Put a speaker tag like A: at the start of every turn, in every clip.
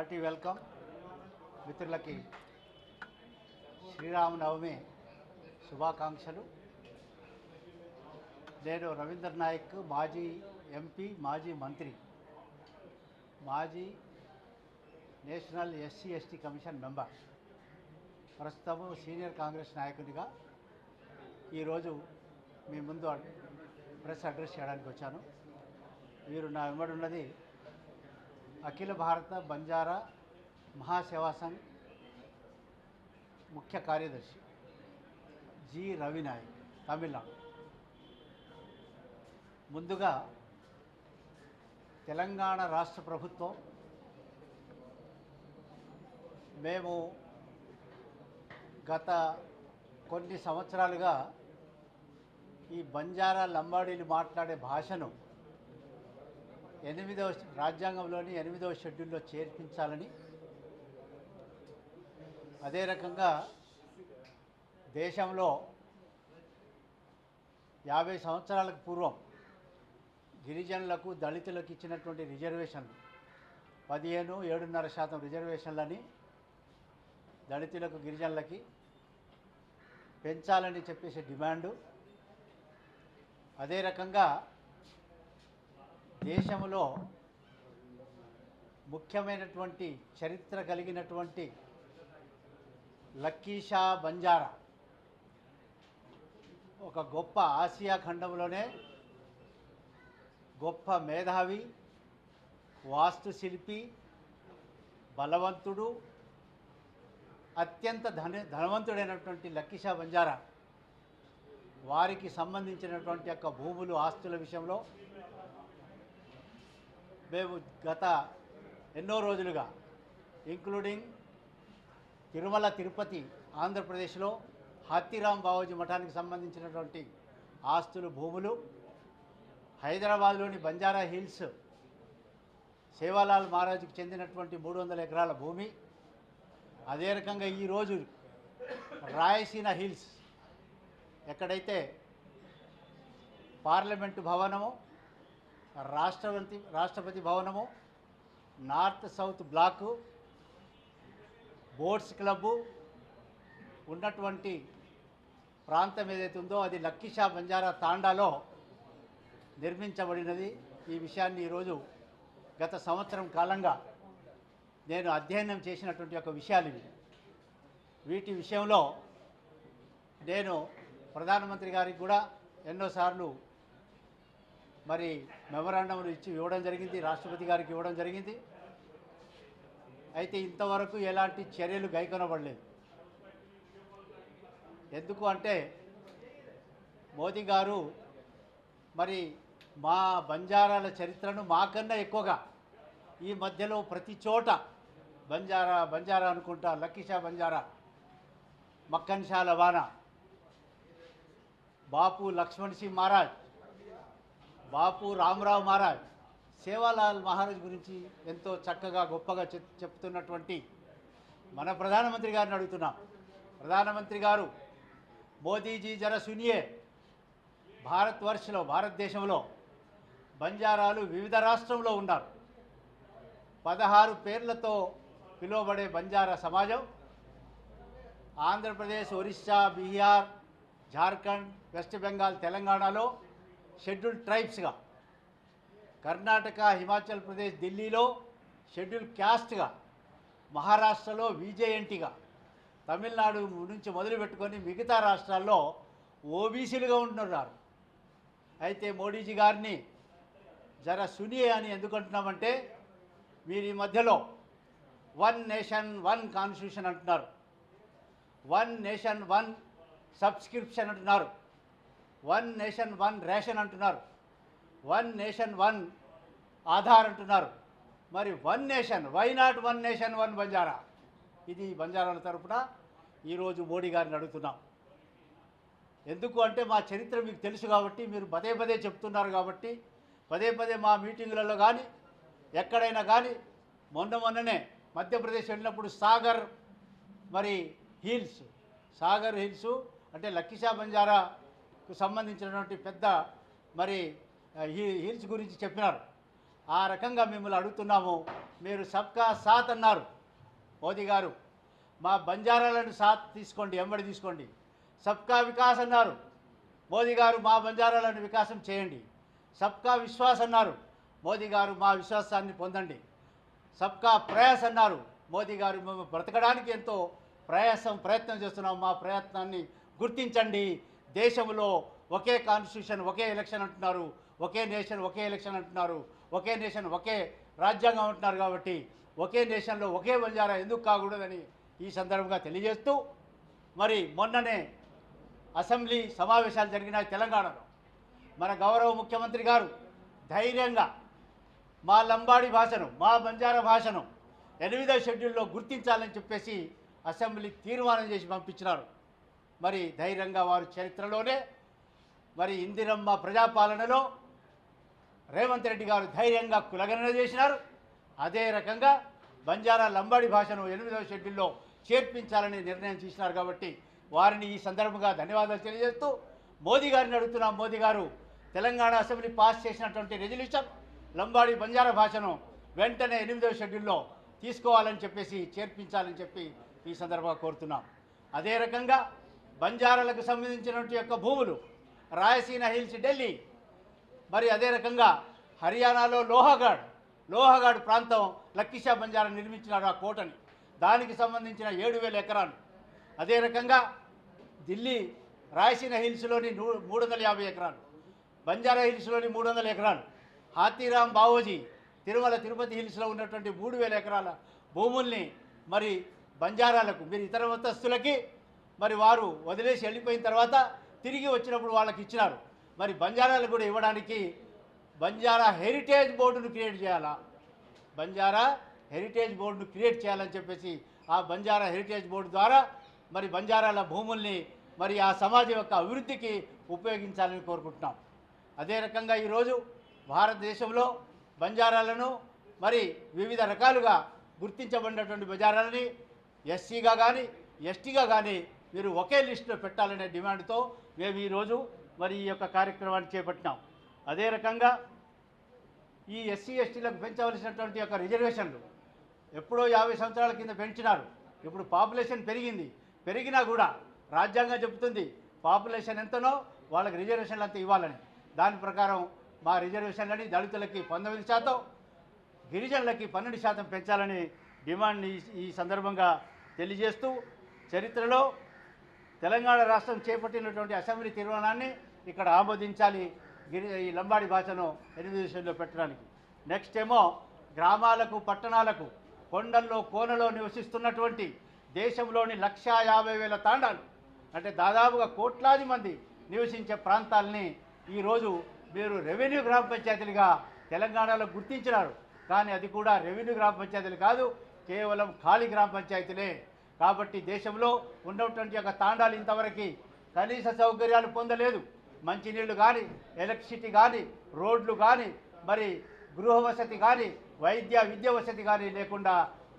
A: Hearty welcome. మిత్రులకి శ్రీరామనవమి శుభాకాంక్షలు. నేను రవీంద్ర నాయక్ మాజీ ఎంపీ మాజీ మంత్రి మాజీ national SC ST commission member ప్రస్తుతము సీనియర్ కాంగ్రెస్ నాయకుడిగా ఈరోజు మీ ముందు ప్రెస్ అడ్రస్ చేయడానికి వచ్చాను. మీరు నా వెంబడి ఉన్నది అఖిల భారత బంజారా మహాసేవా సంఘ్ ముఖ్య కార్యదర్శి జి రవినాయక్ తమిళనాడు. ముందుగా తెలంగాణ రాష్ట్ర ప్రభుత్వం మేము గత కొన్ని సంవత్సరాలుగా ఈ బంజారా లంబాడీలు మాట్లాడే భాషను ఎనిమిదవ రాజ్యాంగంలోని ఎనిమిదవ షెడ్యూల్లో చేర్పించాలని అదే రకంగా దేశంలో యాభై సంవత్సరాలకు పూర్వం గిరిజనులకు దళితులకు ఇచ్చినటువంటి రిజర్వేషన్లు పదిహేను ఏడున్నర శాతం రిజర్వేషన్లని దళితులకు గిరిజనులకి పెంచాలని చెప్పేసి డిమాండు. అదే రకంగా దేశంలో ముఖ్యమైనటువంటి చరిత్ర కలిగినటువంటి లక్కీషా బంజారా ఒక గొప్ప ఆసియా ఖండంలోనే గొప్ప మేధావి వాస్తుశిల్పి బలవంతుడు అత్యంత ధన ధనవంతుడైనటువంటి లక్కీషా బంజారా. వారికి సంబంధించినటువంటి యొక్క భూములు ఆస్తుల విషయంలో మేము గత ఎన్నో రోజులుగా ఇంక్లూడింగ్ తిరుమల తిరుపతి ఆంధ్రప్రదేశ్లో హత్తిరామ్ బావోజీ మఠానికి సంబంధించినటువంటి ఆస్తులు భూములు హైదరాబాద్లోని బంజారా హిల్స్ సేవాలాల్ మహారాజుకు చెందినటువంటి మూడు వందల ఎకరాల భూమి. అదే రకంగా ఈరోజు రాయసీన హిల్స్ ఎక్కడైతే పార్లమెంటు భవనము రాష్ట్రపతి రాష్ట్రపతి భవనము north south block boats club ఉన్నటువంటి ప్రాంతం ఏదైతే ఉందో అది లక్కీషా బంజారా తాండాలో నిర్మించబడినది. ఈ విషయాన్ని ఈరోజు గత సంవత్సరం కాలంగా నేను అధ్యయనం చేసినటువంటి ఒక విషయాలు ఇవి. వీటి విషయంలో నేను ప్రధానమంత్రి గారికి కూడా ఎన్నోసార్లు మరి మెమరాండంలు ఇచ్చి ఇవ్వడం జరిగింది రాష్ట్రపతి గారికి ఇవ్వడం జరిగింది. అయితే ఇంతవరకు ఎలాంటి చర్యలు గైకొనబడలేదు. ఎందుకు అంటే మోదీ గారు మరి మా బంజారాల చరిత్రను మాకన్నా ఎక్కువగా ఈ మధ్యలో ప్రతి చోట బంజారా బంజారా అనుకుంటా లక్కీషా బంజారా మక్కన్షాల వాన బాపు లక్ష్మణ్ సింగ్ మహారాజ్ బాపు రామరావు మహారాజ్ సేవాలాల్ మహారాజ్ గురించి ఎంతో చక్కగా గొప్పగా చెప్ చెప్తున్నటువంటి మన ప్రధానమంత్రి గారిని అడుగుతున్నాం. ప్రధానమంత్రి గారు మోదీజీ జర సునియే భారతవర్షలో భారతదేశంలో బంజారాలు వివిధ రాష్ట్రంలో ఉన్నారు. పదహారు పేర్లతో పిలువబడే బంజారా సమాజం ఆంధ్రప్రదేశ్ ఒరిస్సా బీహార్ జార్ఖండ్ వెస్ట్ బెంగాల్ తెలంగాణలో షెడ్యూల్ ట్రైబ్స్గా. కర్ణాటక హిమాచల్ ప్రదేశ్ ఢిల్లీలో షెడ్యూల్ క్యాస్ట్గా. మహారాష్ట్రలో విజేఎన్టీగా. తమిళనాడు నుంచి మొదలుపెట్టుకొని మిగతా రాష్ట్రాల్లో ఓబీసీలుగా ఉంటున్నారు. అయితే మోడీజీ గారిని జర సునియే అని ఎందుకు అంటున్నామంటే మీరు ఈ మధ్యలో వన్ నేషన్ వన్ కాన్స్టిట్యూషన్ అంటున్నారు. వన్ నేషన్ వన్ సబ్స్క్రిప్షన్ అంటున్నారు. వన్ నేషన్ వన్ రేషన్ అంటున్నారు. వన్ నేషన్ వన్ ఆధార్ అంటున్నారు. మరి one nation why not one nation one Banjara? ఇది బంజారాల తరపున ఈరోజు మోడీ గారిని అడుగుతున్నాం. ఎందుకు అంటే మా చరిత్ర మీకు తెలుసు కాబట్టి మీరు పదే పదే చెప్తున్నారు కాబట్టి పదే పదే మా మీటింగులలో కానీ ఎక్కడైనా కానీ మొన్న మొన్ననే మధ్యప్రదేశ్ వెళ్ళినప్పుడు సాగర్ మరి హిల్స్ సాగర్ హిల్స్ అంటే లక్కీషా కు సంబంధించినటువంటి పెద్ద మరి హీల్స్ హిల్స్ గురించి చెప్పినారు. ఆ రకంగా మిమ్మల్ని అడుగుతున్నాము. మీరు సబ్కా సాత్ అన్నారు. మోదీ గారు మా బంజారాలను సాత్ తీసుకోండి ఎంబడి తీసుకోండి. సబ్కా వికాస్ అన్నారు. మోదీ గారు మా బంజారాలను వికాసం చేయండి. సబ్కా విశ్వాస్ అన్నారు. మోదీ గారు మా విశ్వాసాన్ని పొందండి. సబ్కా ప్రయాస్ అన్నారు. మోదీ గారు మేము బ్రతకడానికి ఎంతో ప్రయాసం ప్రయత్నం చేస్తున్నాం మా ప్రయత్నాన్ని గుర్తించండి. దేశంలో ఒకే కాన్స్టిట్యూషన్ ఒకే ఎలక్షన్ అంటున్నారు. ఒకే నేషన్ ఒకే ఎలక్షన్ అంటున్నారు. ఒకే నేషన్ ఒకే రాజ్యాంగం అంటున్నారు కాబట్టి ఒకే నేషన్లో ఒకే బంజారా ఎందుకు కాకూడదని ఈ సందర్భంగా తెలియజేస్తూ మరి మొన్ననే అసెంబ్లీ సమావేశాలు జరిగినాయి తెలంగాణలో. మన గౌరవ ముఖ్యమంత్రి గారు ధైర్యంగా మా లంబాడి భాషను మా బంజారా భాషను ఎనిమిదో షెడ్యూల్లో గుర్తించాలని చెప్పేసి అసెంబ్లీ తీర్మానం చేసి పంపించినారు. మరి ధైర్యంగా వారు చరిత్రలోనే మరి ఇందిరమ్మ ప్రజాపాలనలో రేవంత్ రెడ్డి గారు ధైర్యంగా కులగణన చేసినారు. అదే రకంగా బంజారా లంబాడి భాషను ఎనిమిదవ షెడ్యూల్లో చేర్పించాలని నిర్ణయం చేసినారు కాబట్టి వారిని ఈ సందర్భంగా ధన్యవాదాలు తెలియజేస్తూ మోదీ గారిని అడుగుతున్నాం. మోదీ గారు తెలంగాణ అసెంబ్లీ పాస్ చేసినటువంటి రెజల్యూషన్ లంబాడి బంజారా భాషను వెంటనే ఎనిమిదవ షెడ్యూల్లో తీసుకోవాలని చెప్పేసి చేర్పించాలని చెప్పి ఈ సందర్భంగా కోరుతున్నాం. అదే రకంగా బంజారాలకు సంబంధించినటువంటి యొక్క భూములు రాయసీన హిల్స్ ఢిల్లీ. మరి అదే రకంగా హర్యానాలో లోహగాడ్ లోహగాడ్ ప్రాంతం లక్కిషా బంజారా నిర్మించినారు ఆ కోటని. దానికి సంబంధించిన ఏడు వేల ఎకరాలు. అదే రకంగా ఢిల్లీ రాయసీన హిల్స్లోని నూ మూడు వందల యాభై ఎకరాలు. బంజారా హిల్స్లోని మూడు వందల ఎకరాలు. హాతీరామ్ బావోజీ తిరుమల తిరుపతి హిల్స్లో ఉన్నటువంటి మూడు వేల ఎకరాల భూముల్ని మరి బంజారాలకు మీరు ఇతర మతస్థులకి మరి వారు వదిలేసి వెళ్ళిపోయిన తర్వాత తిరిగి వచ్చినప్పుడు వాళ్ళకి ఇచ్చినారు. మరి బంజారాలు కూడా ఇవ్వడానికి బంజారా హెరిటేజ్ బోర్డును క్రియేట్ చేయాలా? బంజారా హెరిటేజ్ బోర్డును క్రియేట్ చేయాలని చెప్పేసి ఆ బంజారా హెరిటేజ్ బోర్డు ద్వారా మరి బంజారాల భూముల్ని మరి ఆ సమాజం యొక్క అభివృద్ధికి ఉపయోగించాలని కోరుకుంటున్నాం. అదే రకంగా ఈరోజు భారతదేశంలో బంజారాలను మరి వివిధ రకాలుగా గుర్తించబడినటువంటి బంజారాలని ఎస్సీగా కానీ ఎస్టీగా కానీ మీరు ఒకే లిస్టులో పెట్టాలనే డిమాండ్తో మేము ఈరోజు మరి ఈ యొక్క కార్యక్రమాన్ని చేపట్టినాం. అదే రకంగా ఈ ఎస్సీ ఎస్టీలకు పెంచవలసినటువంటి యొక్క రిజర్వేషన్లు ఎప్పుడో యాభై సంవత్సరాల కింద పెంచినారు. ఇప్పుడు పాపులేషన్ పెరిగింది. పెరిగినా కూడా రాజ్యాంగం చెబుతుంది పాపులేషన్ ఎంతనో వాళ్ళకి రిజర్వేషన్లు అంత ఇవ్వాలని. దాని ప్రకారం మా రిజర్వేషన్లని దళితులకి పంతొమ్మిది శాతం గిరిజనులకి పన్నెండు శాతం పెంచాలని డిమాండ్ని ఈ సందర్భంగా తెలియజేస్తూ చరిత్రలో తెలంగాణ రాష్ట్రం చేపట్టినటువంటి అసెంబ్లీ తీర్మానాన్ని ఇక్కడ ఆమోదించాలి. గిరి ఈ లంబాడి భాషను ఎనిమిది పెట్టడానికి. నెక్స్ట్ ఏమో గ్రామాలకు పట్టణాలకు కొండల్లో కోనలో నివసిస్తున్నటువంటి దేశంలోని లక్షా యాభై వేల తాండాలు అంటే దాదాపుగా కోట్లాది మంది నివసించే ప్రాంతాలని ఈరోజు మీరు రెవెన్యూ గ్రామ పంచాయతీలుగా తెలంగాణలో గుర్తించినారు. కానీ అది కూడా రెవెన్యూ గ్రామ పంచాయతీలు కాదు కేవలం ఖాళీ గ్రామ పంచాయతీలే. కాబట్టి దేశంలో ఉన్నటువంటి యొక్క తాండాలు ఇంతవరకు కనీస సౌకర్యాలు పొందలేదు. మంచినీళ్ళు కానీ ఎలక్ట్రిసిటీ కానీ రోడ్లు కానీ మరి గృహ వసతి కానీ వైద్య విద్య వసతి కానీ లేకుండా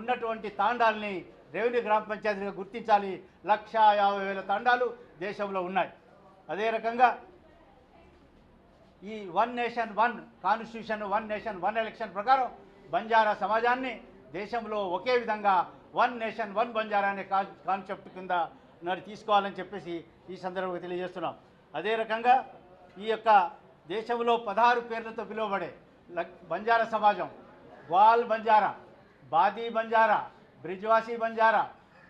A: ఉన్నటువంటి తాండాల్ని రెవెన్యూ గ్రామ పంచాయతీగా గుర్తించాలి. లక్షా యాభై వేల తాండాలు దేశంలో ఉన్నాయి. అదే రకంగా ఈ one nation one constitution one nation one election ప్రకారం బంజారా సమాజాన్ని దేశంలో ఒకే విధంగా వన్ నేషన్ వన్ బంజారా అనే కాన్సెప్ట్ కింద మరి తీసుకోవాలని చెప్పేసి ఈ సందర్భంగా తెలియజేస్తున్నాం. అదే రకంగా ఈ యొక్క దేశంలో పదహారు పేర్లతో పిలువబడే బంజారా సమాజం గ్వాల్ బంజారా బాదీ బంజారా బ్రిజ్వాసి బంజారా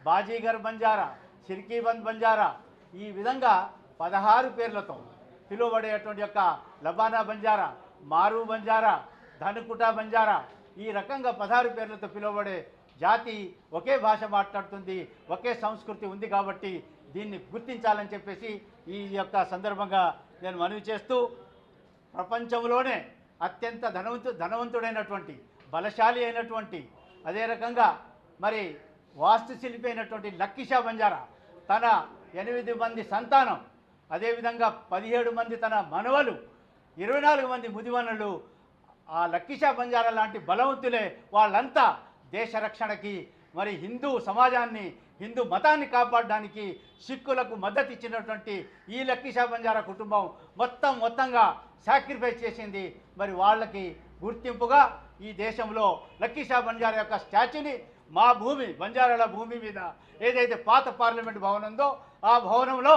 A: బాజీగర్ బంజారా సిర్కీబంద్ బంజారా ఈ విధంగా పదహారు పేర్లతో పిలువబడేటువంటి యొక్క లబానా బంజారా మారు బంజారా ధనుకుట బంజారా ఈ రకంగా పదహారు పేర్లతో పిలువబడే జాతి ఒకే భాష మాట్లాడుతుంది ఒకే సంస్కృతి ఉంది కాబట్టి దీన్ని గుర్తించాలని చెప్పేసి ఈ యొక్క సందర్భంగా నేను మనవి చేస్తూ ప్రపంచంలోనే అత్యంత ధనవంతు ధనవంతుడైనటువంటి బలశాలి అయినటువంటి అదే రకంగా మరి వాస్తుశిల్పి అయినటువంటి లక్కీషా బంజారా తన ఎనిమిది మంది సంతానం అదేవిధంగా పదిహేడు మంది తన మనవలు ఇరవై నాలుగు మంది ముదివనులు ఆ లక్కీషా బంజారా లాంటి బలవంతులే వాళ్ళంతా దేశ రక్షణకి మరి హిందూ సమాజాన్ని హిందూ మతాన్ని కాపాడడానికి సిక్కులకు మద్దతు ఇచ్చినటువంటి ఈ లక్కీషా బంజారా కుటుంబం మొత్తం మొత్తంగా సాక్రిఫైస్ చేసింది. మరి వాళ్ళకి గుర్తింపుగా ఈ దేశంలో లక్కీషా బంజారా యొక్క స్టాచ్యూని మా భూమి బంజారాల భూమి మీద ఏదైతే పాత పార్లమెంట్ భవనం ఉందో ఆ భవనంలో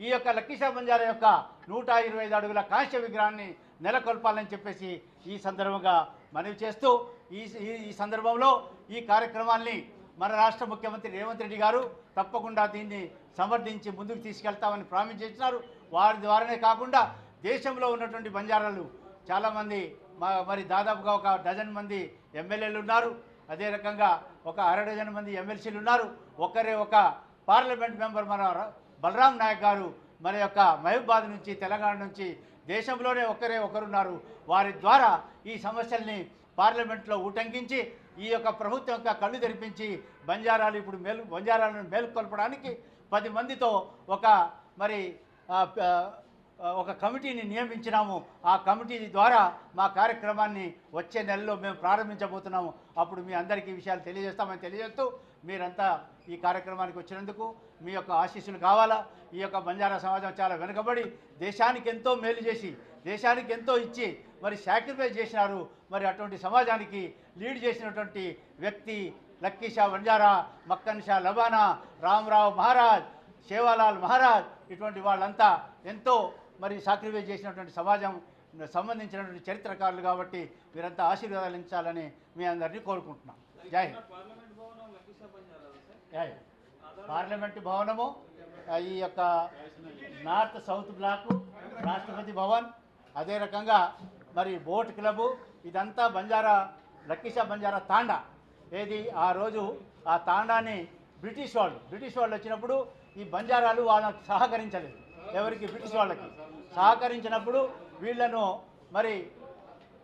A: ఈ యొక్క లక్కీషా బంజారా యొక్క నూట ఇరవై ఐదు అడుగుల కాంస్య విగ్రహాన్ని నెలకొల్పాలని చెప్పేసి ఈ సందర్భంగా మనవి చేస్తూ ఈ ఈ- ఈ సందర్భంలో ఈ కార్యక్రమాల్ని మన రాష్ట్ర ముఖ్యమంత్రి రేవంత్ రెడ్డి గారు తప్పకుండా దీన్ని సమర్థించి ముందుకు తీసుకెళ్తామని ప్రామిస్ చేసినారు వారి ద్వారానే కాకుండా దేశంలో ఉన్నటువంటి బంజారాలు చాలామంది మరి దాదాపుగా ఒక డజన్ మంది ఎమ్మెల్యేలు ఉన్నారు. అదే రకంగా ఒక అర డజన్ మంది ఎమ్మెల్సీలు ఉన్నారు. ఒకరే ఒక పార్లమెంట్ మెంబర్ మన బలరాం నాయక్ గారు మన యొక్క మహబూబాద్ నుంచి తెలంగాణ నుంచి దేశంలోనే ఒకరే ఒకరున్నారు. వారి ద్వారా ఈ సమస్యల్ని పార్లమెంట్లో ఉటంకించి ఈ యొక్క ప్రభుత్వం యొక్క కళ్ళు తెరిపించి బంజారాలు ఇప్పుడు మేలు బంజారాలను మేలుకొల్పడానికి పది మందితో ఒక మరి ఒక కమిటీని నియమించినాము. ఆ కమిటీ ద్వారా మా కార్యక్రమాన్ని వచ్చే నెలలో మేము ప్రారంభించబోతున్నాము. అప్పుడు మీ అందరికీ విషయాలు తెలియజేస్తామని తెలియజేస్తూ మీరంతా ఈ కార్యక్రమానికి వచ్చినందుకు మీ యొక్క ఆశీస్సులు కావాలా? ఈ యొక్క బంజారా సమాజం చాలా వెనుకబడి దేశానికి ఎంతో మేలు చేసి దేశానికి ఎంతో ఇచ్చి మరి సాక్రిఫైస్ చేసినారు. మరి అటువంటి సమాజానికి లీడ్ చేసినటువంటి వ్యక్తి లక్కీ షా వంజారా మక్కన్ షా లబానా రామరావు మహారాజ్ సేవాలాల్ మహారాజ్ ఇటువంటి వాళ్ళంతా ఎంతో మరి సాక్రిఫైస్ చేసినటువంటి సమాజం సంబంధించినటువంటి చరిత్రకారులు కాబట్టి మీరంతా ఆశీర్వాదాలించాలని మీ అందరినీ కోరుకుంటున్నాం. జై హింద్.
B: పార్లమెంట్
A: జై పార్లమెంటు భవనము ఈ యొక్క north south block Rashtrapati Bhavan అదే రకంగా మరి బోట్ క్లబ్ ఇదంతా బంజారా లక్కీషా బంజారా తాండా. ఏది? ఆ రోజు ఆ తాండాని బ్రిటిష్ వాళ్ళు బ్రిటిష్ వాళ్ళు వచ్చినప్పుడు ఈ బంజారాలు వాళ్ళకి సహకరించలేదు. ఎవరికి? బ్రిటిష్ వాళ్ళకి. సహకరించినప్పుడు వీళ్ళను మరి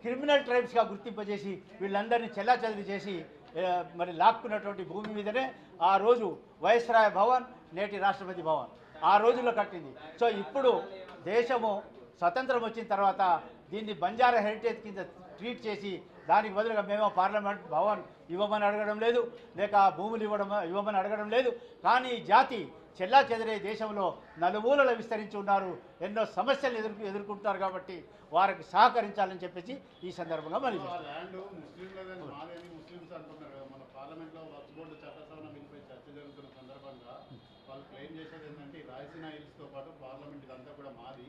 A: క్రిమినల్ ట్రైబ్స్గా గుర్తింపజేసి వీళ్ళందరినీ చెల్లాచెదరి చేసి మరి లాక్కున్నటువంటి భూమి మీదనే ఆ రోజు వైస్రాయ్ భవన్ నేటి రాష్ట్రపతి భవన్. ఆ రోజుల్లో కట్టింది. సో ఇప్పుడు దేశము స్వతంత్రం వచ్చిన తర్వాత దీన్ని బంజారా హెరిటేజ్ కింద ట్రీట్ చేసి దానికి బదులుగా మేము పార్లమెంట్ భవన్ ఇవ్వమని అడగడం లేదు లేక భూములు ఇవ్వడం ఇవ్వమని అడగడం లేదు. కానీ జాతి చెల్లా చెదిరే దేశంలో నలుమూలలు విస్తరించి ఉన్నారు ఎన్నో సమస్యలు ఎదుర్కొ ఎదుర్కొంటున్నారు కాబట్టి వారికి సహకరించాలని చెప్పేసి ఈ సందర్భంగా
C: సందర్భంగా వాళ్ళు క్లెయిమ్ చేసేది ఏంటంటే రాయలసీమ హిల్స్తో పాటు పార్లమెంట్ ఇదంతా కూడా మాది.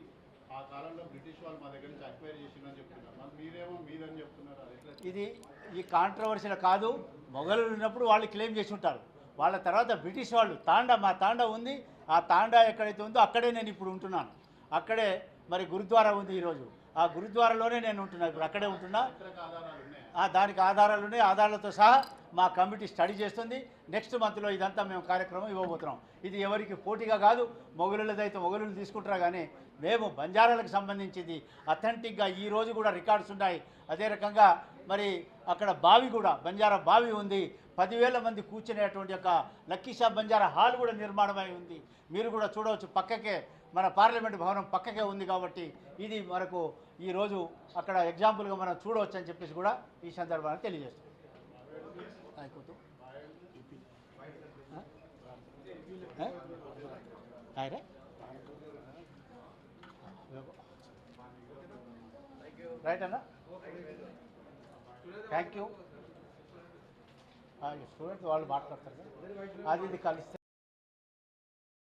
C: ఆ కాలంలో బ్రిటిష్ వాళ్ళు మా దగ్గర నుంచి అక్వైర్ చేసిందని చెప్తున్నారు. మరి మీరేమో మీదని చెప్తున్నారు అది
A: ఇది ఈ కాంట్రవర్సీలు కాదు మొఘలు ఉన్నప్పుడు వాళ్ళు క్లెయిమ్ చేసి ఉంటారు. వాళ్ళ తర్వాత బ్రిటిష్ వాళ్ళు తాండా మా తాండా ఉంది ఆ తాండా ఎక్కడైతే ఉందో అక్కడే నేను ఇప్పుడు ఉంటున్నాను. అక్కడే మరి గురుద్వారా ఉంది ఈరోజు ఆ గురుద్వారాలోనే నేను ఉంటున్నాను ఇప్పుడు అక్కడే ఉంటున్నా. దానికి ఆధారాలు ఉన్నాయి ఆధారాలతో సహా మా కమిటీ స్టడీ చేస్తుంది. నెక్స్ట్ మంత్లో ఇదంతా మేము కార్యక్రమం ఇవ్వబోతున్నాం. ఇది ఎవరికి పోటీగా కాదు మొగలులదైతే మొగలు తీసుకుంటారా కానీ మేము బంజారాలకు సంబంధించింది అథెంటిక్గా ఈ రోజు కూడా రికార్డ్స్ ఉన్నాయి. అదే రకంగా మరి అక్కడ బావి కూడా బంజారా బావి ఉంది. పదివేల మంది కూర్చునేటువంటి యొక్క లక్కీషా బంజారా హాల్ కూడా నిర్మాణమై ఉంది. మీరు కూడా చూడవచ్చు పక్కకే మన పార్లమెంట్ భవనం పక్కకే ఉంది కాబట్టి ఇది మనకు ఈరోజు అక్కడ ఎగ్జాంపుల్గా మనం చూడవచ్చు అని చెప్పేసి కూడా ఈ సందర్భాన్ని తెలియజేస్తాం అయిపోతూ రే రైట్ అన్న థ్యాంక్ యూ స్టూడెంట్స్ వాళ్ళు మాట్లాడతారు అది ఇది కలిస్తే